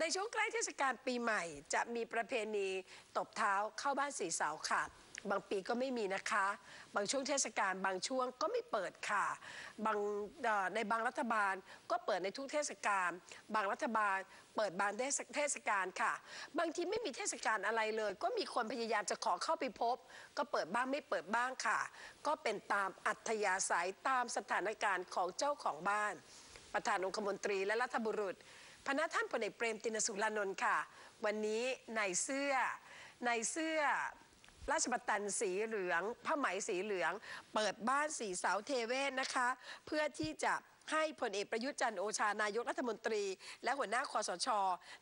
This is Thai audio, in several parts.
ในช่วงใกล้เทศกาลปีใหม่ จะมีประเพณีตบเท้าเข้าบ้านสีเสาค่ะ บางปีก็ไม่มีนะคะ บางช่วงเทศกาลบางช่วงก็ไม่เปิดค่ะบางในบางรัฐบาลก็เปิดในทุกเทศกาลบางรัฐบาลเปิดบางเทศกาลค่ะ บางทีไม่มีเทศกาลอะไรเลย ก็มีคนพยายามจะขอเข้าไปพบ ก็เปิดบ้างไม่เปิดบ้างค่ะ ก็เป็นตามอัธยาศัยตามสถานการณ์ของเจ้าของบ้าน ประธานองคมนตรีและรัฐบุรุษ พระนาท่านพลเอกเปรมตินสุรานนท์ค่ะ วันนี้ในเสื้อในเสื้อราชบัตันสีเหลืองผ้าไหมสีเหลือง เปิดบ้านสีเสาเทเวศนะคะ เพื่อที่จะ ให้พลเอกประยุทธ์จันทร์โอชานายกรัฐมนตรี และหัวหน้าคอสช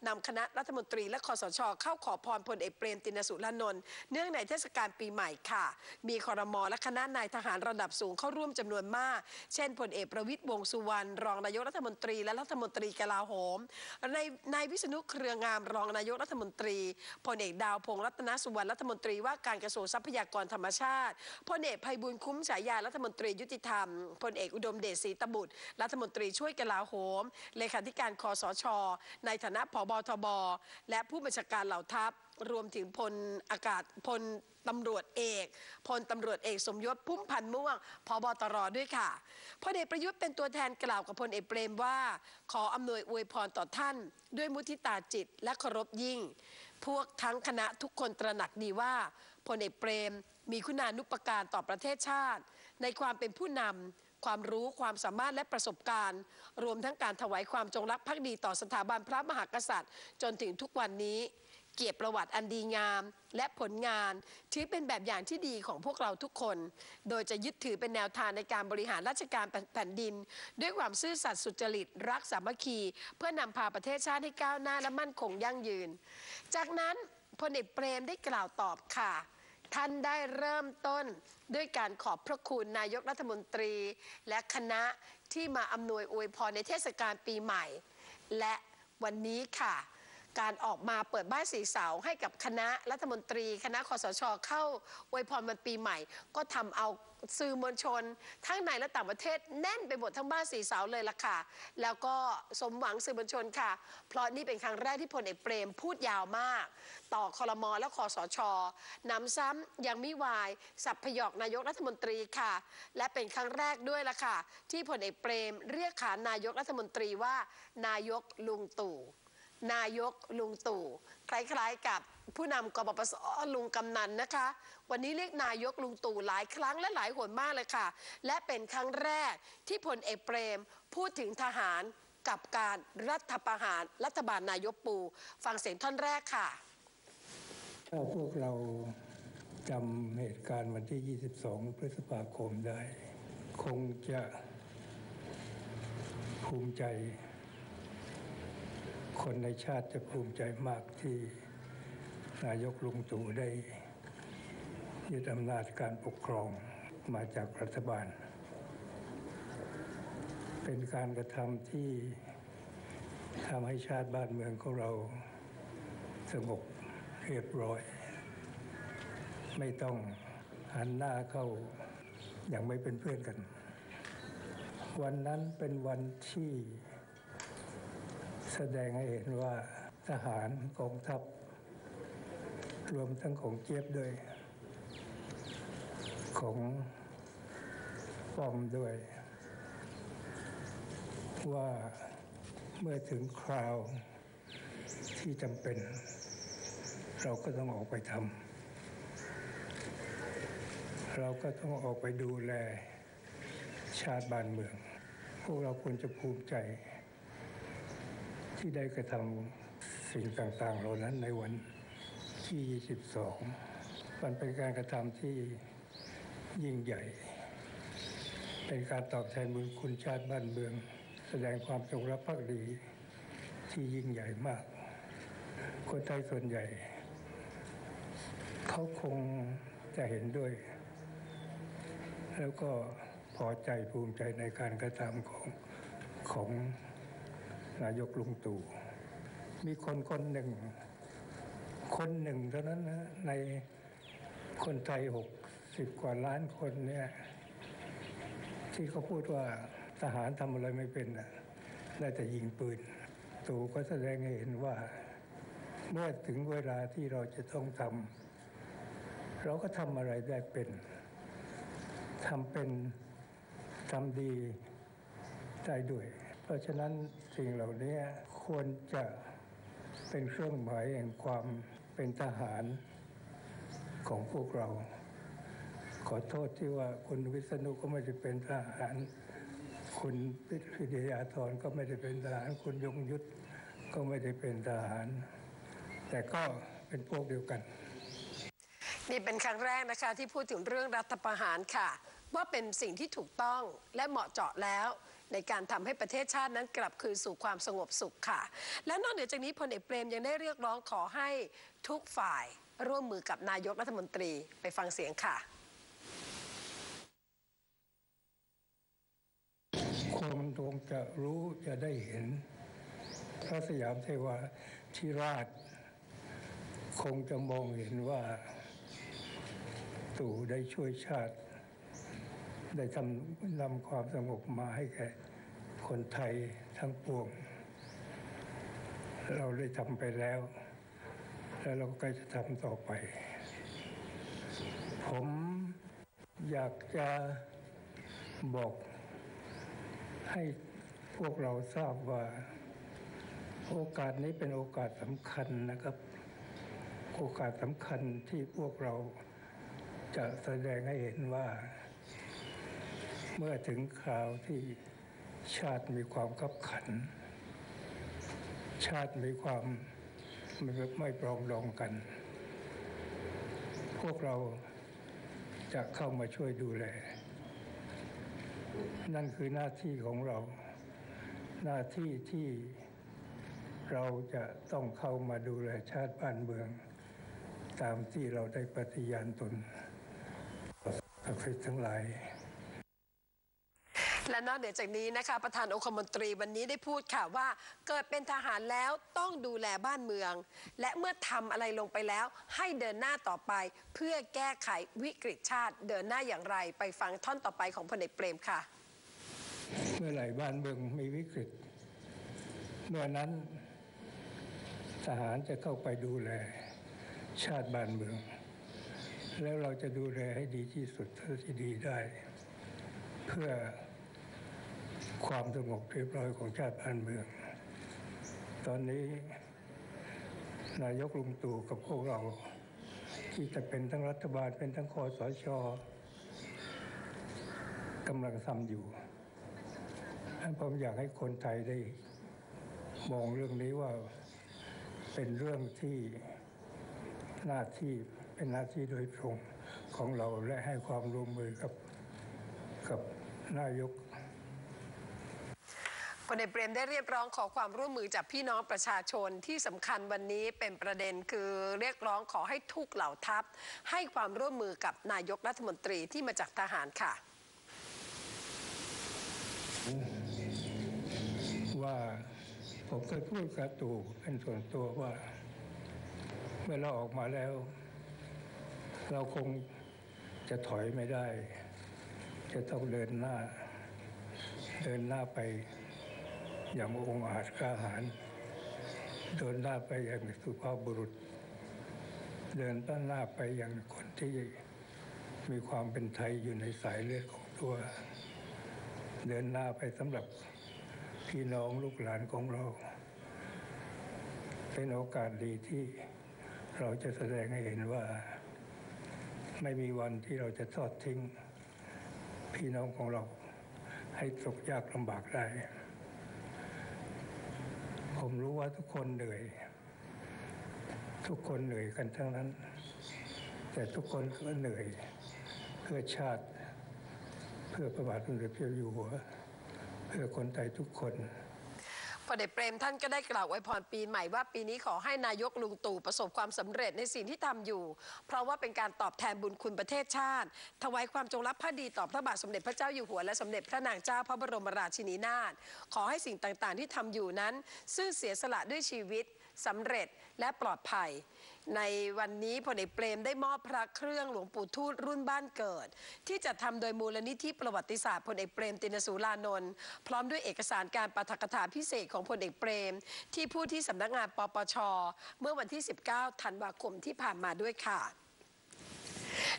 นำคณะรัฐมนตรีและคอสช เข้าขอพรพลเอกเปรมตินสุรานนท์เนื่องในเทศกาลปีใหม่ค่ะ มีคอรมอและคณะนายทหารระดับสูงเข้าร่วมจำนวนมาก เช่นพลเอกประวิตยวงษ์สุวรรณรองนายกรัฐมนตรี และรัฐมนตรีกลาโหมในนายวิษณุเครืองามรองนายกรัฐมนตรีพลเอกดาวพงษ์รัตนสุวรรณรัฐมนตรีว่าการกระทรวงทรัพยากรธรรมชาติพลเอกภัยบุญคุ้มฉายารัฐมนตรียุติธรรมพลเอกอุดมเดชศรีตบุตรรัฐมนตรีช่วยกลาโหม เลขาธิการคอสช ในฐานะผบทบ และผู้บัญชาการเหล่าทัพ รวมถึงพลอากาศพลตำรวจเอกพลตำรวจเอกสมยศพุ่มพันธ์ม่วงพบตรด้วยค่ะพลเอกประยุทธ์เป็นตัวแทนกล่าวกับพลเอกเปรมว่า ขออำนวยอวยพรต่อท่าน ด้วยมุทิตาจิตและเคารพยิ่ง พวกทั้งคณะทุกคนตระหนักดีว่าพลเอกเปรมมีคุณานุปการต่อประเทศชาติ ในความเป็นผู้นำ ความรู้ความสามารถและประสบการณ์ รวมทั้งการถวายความจงรักภักดีต่อสถาบันพระมหากษัตริย์ จนถึงทุกวันนี้ เกียรติประวัติอันดีงาม และผลงานถือเป็นแบบอย่างที่ดีของพวกเราทุกคน โดยจะยึดถือเป็นแนวทางในการบริหารราชการแผ่นดิน ด้วยความซื่อสัตย์สุจริตรักสามัคคี เพื่อนำพาประเทศชาติให้ก้าวหน้าและมั่นคงยั่งยืน จากนั้นพลเอกเปรมได้กล่าวตอบค่ะ ท่านได้เริ่มต้นด้วยการขอบพระคุณนายกรัฐมนตรี และคณะที่มาอำนวยอวยพรในเทศกาลปีใหม่ และวันนี้ค่ะ การออกมาเปิดบ้านสีเสาให้กับคณะรัฐมนตรี คณะคอสชเข้าอวยพรวันปีใหม่ ก็ทำเอา สื่อมวลชน ทั้งในและต่างประเทศแน่นไปหมดทั้งบ้านสีเสาเลยล่ะค่ะ แล้วก็สมหวังสื่อมวลชนค่ะ เพราะนี่เป็นครั้งแรกที่พลเอกเปรมพูดยาวมาก ต่อคอรมอและคอสชนำซ้ำยังมิวาย สับพยอกนายกรัฐมนตรีค่ะ และเป็นครั้งแรกด้วยล่ะค่ะ ที่พลเอกเปรมเรียกขานนายกรัฐมนตรีว่า นายกลุงตู่นายกลุงตู่คล้ายๆกับ ผู้นำกบปสลุงกำนันนะคะ วันนี้เรียกนายกลุงตู่หลายครั้งและหลายหนมากเลยค่ะ และเป็นครั้งแรกที่พลเอกเปรม พูดถึงทหารกับการรัฐประหารรัฐบาลนายกปู ฟังเสียงท่อนแรกค่ะ ถ้าพวกเราจำเหตุการณ์วันที่ 22 พฤษภาคมได้ คงจะภูมิใจ คนในชาติจะภูมิใจมากที่ นายกลุงตู่ได้ยึดอำนาจการปกครองมาจากรัฐบาล เป็นการกระทำที่ทำให้ชาติบ้านเมืองของเราสงบเรียบร้อย ไม่ต้องหันหน้าเข้าอย่างไม่เป็นเพื่อนกัน วันนั้นเป็นวันที่แสดงให้เห็นว่าทหารกองทัพ รวมทั้งของเจี๊ยบด้วย ของปอมด้วย ว่าเมื่อถึงคราวที่จำเป็น เราก็ต้องออกไปทำเราก็ต้องออกไปดูแลชาติบ้านเมือง พวกเราควรจะภูมิใจ ที่ได้กระทำสิ่งต่างๆเหล่านั้นในวัน ที่ 22 มันเป็นการกระทำที่ยิ่งใหญ่ เป็นการตอบแทนบุญคุณชาติบ้านเมือง แสดงความจงรักภักดีที่ยิ่งใหญ่มาก คนไทยส่วนใหญ่ เขาคงจะเห็นด้วย แล้วก็พอใจภูมิใจในการกระทำของของนายกลุงตู่มีคนคนหนึ่ง คนหนึ่งเท่านั้นนะในคนไทยหกสิบกว่าล้านคนเนี่ยที่เขาพูดว่าทหารทำอะไรไม่เป็นนะได้แต่ยิงปืนตู่ก็แสดงให้เห็นว่า เมื่อถึงเวลาที่เราจะต้องทำเราก็ทำอะไรได้เป็นทำเป็นทำดีได้ด้วย เพราะฉะนั้นสิ่งเหล่านี้ควรจะเป็นเครื่องหมายแห่งความ เป็นทหารของพวกเรา ขอโทษที่ว่าคุณวิษณุก็ไม่ได้เป็นทหาร คุณพิทยาธรก็ไม่ได้เป็นทหาร คุณยงยุทธก็ไม่ได้เป็นทหาร แต่ก็เป็นพวกเดียวกัน นี่เป็นครั้งแรกนะคะที่พูดถึงเรื่องรัฐประหารค่ะ ว่าเป็นสิ่งที่ถูกต้องและเหมาะเจาะแล้ว ในการทำให้ประเทศชาตินั้นกลับคืนสู่ความสงบสุขค่ะ และนอกเหนือจากนี้พลเอกเปรมยังได้เรียกร้องขอให้ทุกฝ่ายร่วมมือกับนายกรัฐมนตรีไปฟังเสียงค่ะ คนคงจะรู้จะได้เห็น พระสยามเทวาธิราช คงจะมองเห็นว่าตู่ได้ช่วยชาติ ได้ทำนำความสงบมาให้แก่คนไทยทั้งปวง เราได้ทำไปแล้ว แล้วเราก็จะทำต่อไป ผมอยากจะบอกให้พวกเราทราบว่าโอกาสนี้เป็นโอกาสสำคัญนะครับ โอกาสสำคัญที่พวกเราจะแสดงให้เห็นว่า เมื่อถึงคราวที่ชาติมีความขับขัน ชาติมีความไม่ไม่ปรองดองกัน พวกเราจะเข้ามาช่วยดูแล นั่นคือหน้าที่ของเรา หน้าที่ที่เราจะต้องเข้ามาดูแลชาติบ้านเมือง ตามที่เราได้ปฏิญาณตนศักดิ์สิทธิ์ทั้งหลาย และนอกเหนือจากนี้นะคะ ประธานองคมนตรีวันนี้ได้พูดค่ะว่า เกิดเป็นทหารแล้วต้องดูแลบ้านเมือง และเมื่อทำอะไรลงไปแล้ว ให้เดินหน้าต่อไป เพื่อแก้ไขวิกฤตชาติเดินหน้าอย่างไร ไปฟังท่อนต่อไปของพลเอกเปรมค่ะ เมื่อไหร่บ้านเมืองมีวิกฤต เมื่อนั้นทหารจะเข้าไปดูแลชาติบ้านเมือง แล้วเราจะดูแลให้ดีที่สุดเท่าที่ดีได้ เพื่อ ความสงบเรียบร้อยของชาติบ้านเมือง ตอนนี้ นายกลุงตู่กับพวกเรา ที่จะเป็นทั้งรัฐบาลเป็นทั้งคอสชกำลังทำอยู่ผมอยากให้คนไทยได้มองเรื่องนี้ว่าเป็นเรื่องที่หน้าที่เป็นหน้าที่โดยตรงของเราและให้ความร่วมมือกับกับนายก พลเอกเปรมได้เรียกร้องขอความร่วมมือจากพี่น้องประชาชนที่สำคัญวันนี้เป็นประเด็นคือเรียกร้องขอให้ทุกเหล่าทัพ ให้ความร่วมมือกับนายกรัฐมนตรีที่มาจากทหารค่ะ ว่าผมเคยพูดกับตู่เป็นส่วนตัวว่า เมื่อเราออกมาแล้ว เราคงจะถอยไม่ได้ จะต้องเดินหน้า เดินหน้าไป อย่างองอาจกล้าหาญเดินหน้าไปอย่างสุภาพบุรุษ เดินต้นหน้าไปอย่างคนที่มีความเป็นไทยอยู่ในสายเลือดของตัว เดินหน้าไปสำหรับพี่น้องลูกหลานของเรา เป็นโอกาสดีที่เราจะแสดงให้เห็นว่า ไม่มีวันที่เราจะทอดทิ้ง พี่น้องของเราให้ตกยากลำบากได้ ผมรู้ว่าทุกคนเหนื่อย ทุกคนเหนื่อยกันทั้งนั้น แต่ทุกคนก็เหนื่อย เพื่อชาติ เพื่อประบาทสมเด็จพระเจ้าอยู่หัว เพื่อคนไทยทุกคน พลเอกเปรมท่านก็ได้กล่าวไว้พรปีใหม่ว่าปีนี้ขอให้นายกลุงตู่ประสบความสำเร็จในสิ่งที่ทำอยู่ เพราะว่าเป็นการตอบแทนบุญคุณประเทศชาติ ถวายความจงรักภักดีต่อพระบาทสมเด็จพระเจ้าอยู่หัวและสมเด็จพระนางเจ้าพระบรมราชินีนาถขอให้สิ่งต่างๆ ที่ทำอยู่นั้น ซึ่งเสียสละด้วยชีวิต สำเร็จและปลอดภัย ในวันนี้พลเอกเปรมได้มอบพระเครื่องหลวงปู่ทูตรุ่นบ้านเกิด ที่จะทำโดยมูลนิธิประวัติศาสตร์พลเอกเปรมตินสูรานนท์พร้อมด้วยเอกสารการปาฐกถาพิเศษของพลเอกเปรม ที่ผู้ที่สำนักงานปปช เมื่อวันที่ 19 ธันวาคมที่ผ่านมาด้วยค่ะ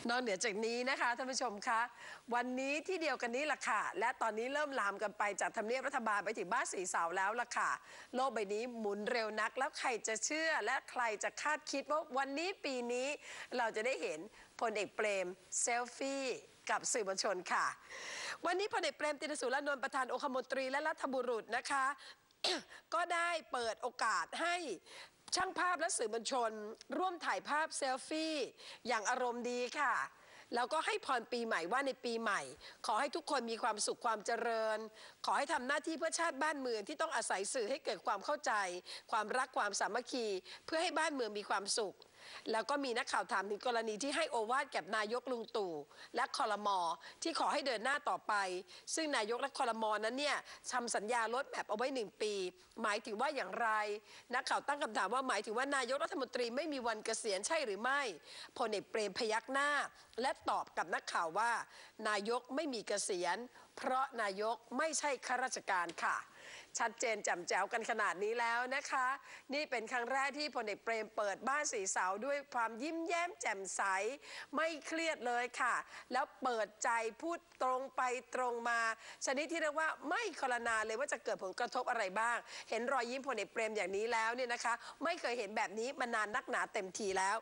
นอกเหนือจากนี้นะคะท่านผู้ชมคะวันนี้ที่เดียวกันนี้ล่ะค่ะ และตอนนี้เริ่มลามกันไปจากทำเนียบรัฐบาลไปถึงบ้านสีเสาแล้วล่ะค่ะ โลกใบนี้หมุนเร็วนัก แล้วใครจะเชื่อและใครจะคาดคิดว่าวันนี้ปีนี้เราจะได้เห็นพลเอกเปรมเซลฟี่กับสื่อมวลชนค่ะ วันนี้พลเอกเปรมตินสุรานนท์ประธานองคมนตรีและรัฐบุรุษนะคะ ก็ได้เปิดโอกาสให้ ช่างภาพและสื่อมวลชน ร่วมถ่ายภาพเซลฟี่ อย่างอารมณ์ดีค่ะ แล้วก็ให้พรปีใหม่ว่าในปีใหม่ ขอให้ทุกคนมีความสุขความเจริญ ขอให้ทำหน้าที่เพื่อชาติบ้านเมืองที่ต้องอาศัยสื่อให้เกิดความเข้าใจ ความรักความสามัคคี เพื่อให้บ้านเมืองมีความสุข แล้วก็มีนักข่าวถามถึงกรณีที่ให้โอวาทแก่นายกลุงตู่และคอรมอที่ขอให้เดินหน้าต่อไป ซึ่งนายกและคอรมอนั้นเนี่ยทำสัญญาลดแมพเอาไว้หนึ่งปี หมายถึงว่าอย่างไร นักข่าวตั้งคำถามว่าหมายถึงว่านายกรัฐมนตรีไม่มีวันเกษียณใช่หรือไม่พลเอกเปรมพยักหน้า และตอบกับนักข่าวว่า นายกไม่มีเกษียณ เพราะนายกไม่ใช่ข้าราชการค่ะ ชัดเจนแจ่มแจ๋วกันขนาดนี้แล้วนะคะ นี่เป็นครั้งแรกที่พลเอกเปรมเปิดบ้านสีเสาด้วยความยิ้มแย้มแจ่มใสไม่เครียดเลยค่ะ แล้วเปิดใจพูดตรงไปตรงมา ชนิดที่เรียกว่าไม่คลนาเลยว่าจะเกิดผลกระทบอะไรบ้าง เห็นรอยยิ้มพลเอกเปรมอย่างนี้แล้วเนี่ยนะคะ ไม่เคยเห็นแบบนี้มานานนักหนาเต็มทีแล้ว